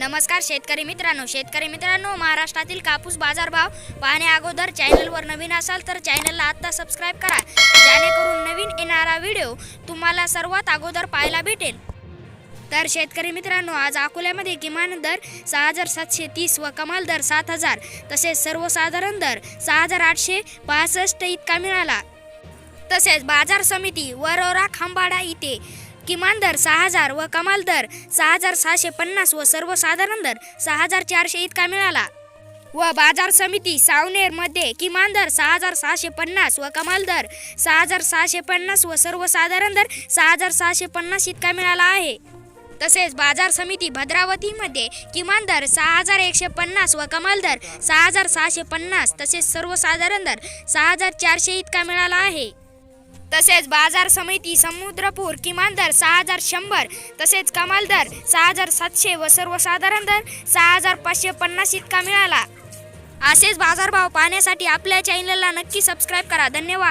नमस्कार शेतकरी मित्रांनो शेतकरी मित्रांनो महाराष्ट्रातील कापूस बाजारभाव पाहण्या अगोदर चॅनलवर नवीन असाल तर चॅनलला आत्ता सबस्क्राईब करा. जेणेकरून नवीन येणारा व्हिडिओ तुम्हाला सर्वात अगोदर पाहायला भेटेल. तर शेतकरी मित्रांनो आज अकोल्यामध्ये किमान दर सहा हजार सातशे तीस व कमाल दर सात हजार तसेच सर्वसाधारण दर सहा हजार आठशे पासष्ट इतका मिळाला. तसेच बाजार समिती वरोरा खांबाडा इथे किमान दर सहा हजार व कमाल दर सहा हजार सहाशे पन्नास व सर्वसाधारण दर सहा हजार चारशे इतका मिळाला. व बाजार समिती सावनेरमध्ये किमान दर सहा हजार सहाशे पन्नास व कमाल दर सहा हजार सहाशे पन्नास व सर्वसाधारण दर सहा हजार सहाशे पन्नास इतका मिळाला आहे. तसेच बाजार समिती भद्रावतीमध्ये किमान दर सहा हजार एकशे पन्नास व कमाल दर सहा हजार सहाशे पन्नास तसेच सर्वसाधारण दर सहा हजार चारशे इतका मिळाला आहे. तसेच बाजार समिती समुद्रपूर किमान दर सहा हजार शंभर तसेच कमाल दर सहा हजार सातशे व सर्वसाधारण दर सहा हजार पाचशे पन्नास इतका मिळाला. असेच बाजारभाव पाहण्यासाठी आपल्या चॅनलला नक्की सबस्क्राईब करा. धन्यवाद.